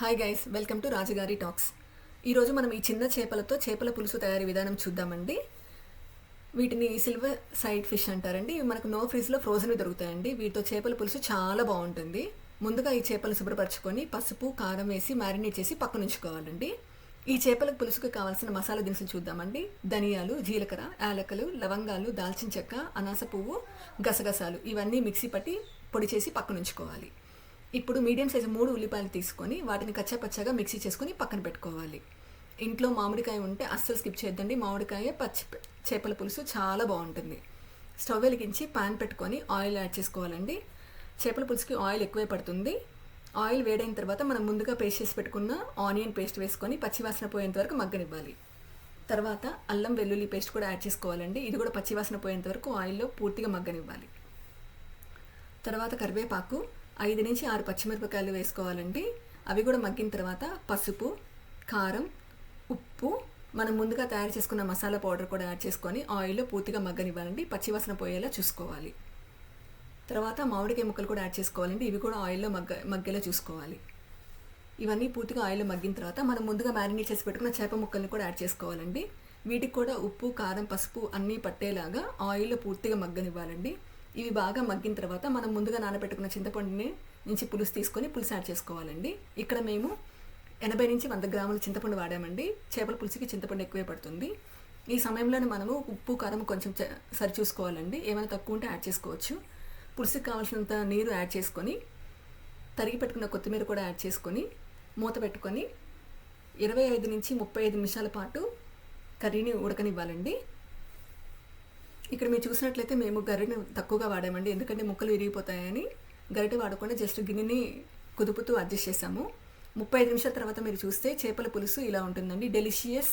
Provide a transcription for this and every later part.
Hi guys welcome to Rajugari talks ఈరోజు మనం ఈ చిన్న చేపలతో చేపల పులుసు తయారీ విధానం చూద్దామండి. వీటిని సిల్వర్ సైడ్ ఫిష్ అంటారండి. ఇవి మనకు నో ఫ్రిజ్లో ఫ్రోజన్వి దొరుకుతాయండి. వీటితో చేపల పులుసు చాలా బాగుంటుంది. ముందుగా ఈ చేపలు శుభ్రపరచుకొని పసుపు కారం వేసి మ్యారినేట్ చేసి పక్కన ఉంచుకోవాలండి. ఈ చేపల పులుసుకు కావాల్సిన మసాలా దినుసులు చూద్దామండి. ధనియాలు జీలకర్ర యాలకలు లవంగాలు దాల్చిన చెక్క అనాస పువ్వు గసగసాలు ఇవన్నీ మిక్సీ పట్టి పొడి చేసి పక్కన ఉంచుకోవాలి. ఇప్పుడు మీడియం సైజు మూడు ఉల్లిపాయలు తీసుకొని వాటిని కచ్చాపచ్చాగా మిక్సీ చేసుకొని పక్కన పెట్టుకోవాలి. ఇంట్లో మామిడికాయ ఉంటే అస్సలు స్కిప్ చేయొద్దండి. మామిడికాయ పచ్చి చేపల పులుసు చాలా బాగుంటుంది. స్టవ్ వెలిగించి పాన్ పెట్టుకొని ఆయిల్ యాడ్ చేసుకోవాలండి. చేపల పులుసుకి ఆయిల్ ఎక్కువే పడుతుంది. ఆయిల్ వేడైన తర్వాత మనం ముందుగా పేస్ట్ చేసి పెట్టుకున్న ఆనియన్ పేస్ట్ వేసుకొని పచ్చివాసన పోయేంత వరకు మగ్గనివ్వాలి. తర్వాత అల్లం వెల్లుల్లి పేస్ట్ కూడా యాడ్ చేసుకోవాలండి. ఇది కూడా పచ్చివాసన పోయేంత వరకు ఆయిల్లో పూర్తిగా మగ్గనివ్వాలి. తర్వాత కరివేపాకు ఐదు నుంచి ఆరు పచ్చిమిరపకాయలు వేసుకోవాలండి. అవి కూడా మగ్గిన తర్వాత పసుపు కారం ఉప్పు. మనం ముందుగా తయారు చేసుకున్న మసాలా పౌడర్ కూడా యాడ్ చేసుకొని ఆయిల్లో పూర్తిగా మగ్గనివ్వాలండి. పచ్చివాసన పోయేలా చూసుకోవాలి. తర్వాత మామిడికాయ ముక్కలు కూడా యాడ్ చేసుకోవాలండి. ఇవి కూడా ఆయిల్లో మగ్గ మగ్గేలా చూసుకోవాలి. ఇవన్నీ పూర్తిగా ఆయిల్లో మగ్గిన తర్వాత మనం ముందుగా మ్యారినేట్ చేసి పెట్టుకున్న చేప ముక్కల్ని కూడా యాడ్ చేసుకోవాలండి. వీటికి కూడా ఉప్పు కారం పసుపు అన్నీ పట్టేలాగా ఆయిల్లో పూర్తిగా మగ్గనివ్వాలండి. ఇవి బాగా మగ్గిన తర్వాత మనం ముందుగా నానబెట్టుకున్న చింతపండుని నుంచి పులుసు తీసుకొని పులుసు యాడ్ చేసుకోవాలండి. ఇక్కడ మేము ఎనభై నుంచి వంద గ్రాముల చింతపండు వాడామండి. చేపల పులుసుకి చింతపండు ఎక్కువే పడుతుంది. ఈ సమయంలోనే మనము ఉప్పు కారం కొంచెం సరి చూసుకోవాలండి. ఏమైనా తక్కువ ఉంటే యాడ్ చేసుకోవచ్చు. పులుసుకి కావాల్సినంత నీరు యాడ్ చేసుకొని తరిగి పెట్టుకున్న కొత్తిమీర కూడా యాడ్ చేసుకొని మూత పెట్టుకొని ఇరవై ఐదు నుంచి ముప్పై ఐదు నిమిషాల పాటు కర్రీని ఉడకనివ్వాలండి. ఇక్కడ మీరు చూసినట్లయితే మేము గరిటెని తక్కువగా వాడామండి. ఎందుకంటే ముక్కలు విరిగిపోతాయని గరిటె వాడకుండా జస్ట్ గిన్నెని కుదుపుతూ అడ్జస్ట్ చేసాము ముప్పై ఐదు నిమిషాల తర్వాత మీరు చూస్తే చేపల పులుసు ఇలా ఉంటుందండి. డెలిషియస్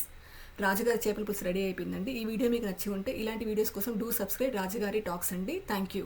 రాజుగారి చేపల పులుసు రెడీ అయిపోయిందండి. ఈ వీడియో మీకు నచ్చి ఉంటే ఇలాంటి వీడియోస్ కోసం డూ సబ్స్క్రైబ్ రాజుగారి టాక్స్ అండి. Thank you